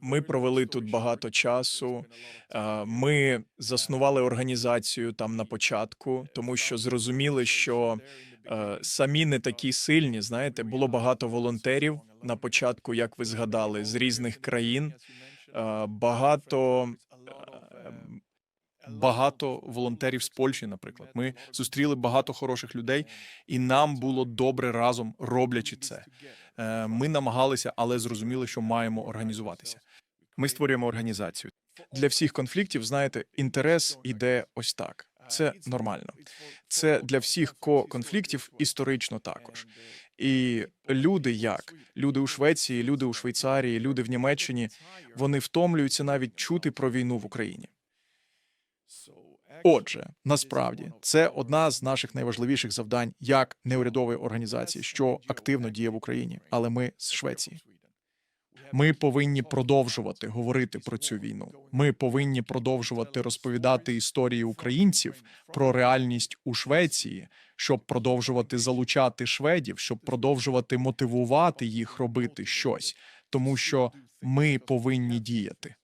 Ми провели тут багато часу. Е, Ми заснували організацію там на початку, тому що зрозуміли, що е, самі не такі сильні. Знаєте, було багато волонтерів на початку, як ви згадали, з різних країн. Е, Багато багато волонтерів з Польщі, наприклад. Ми зустріли багато хороших людей, і нам було добре разом роблячи це. Е, Ми намагалися, але зрозуміли, що маємо організуватися. Ми створюємо організацію. для всіх конфліктів, знаєте, інтерес іде ось так. Це нормально. Це для всіх ко-конфліктів історично також. І люди як люди у Швеції, люди у Швейцарії, люди в Німеччині вони втомлюються навіть чути про війну в Україні. Отже, насправді це одна з наших найважливіших завдань як неурядової організації, що активно діє в Україні, але ми з Швеції. Ми повинні продовжувати говорити про цю війну. Ми повинні продовжувати розповідати історії українців про реальність у Швеції, щоб продовжувати залучати шведів, щоб продовжувати мотивувати їх робити щось, тому що ми повинні діяти.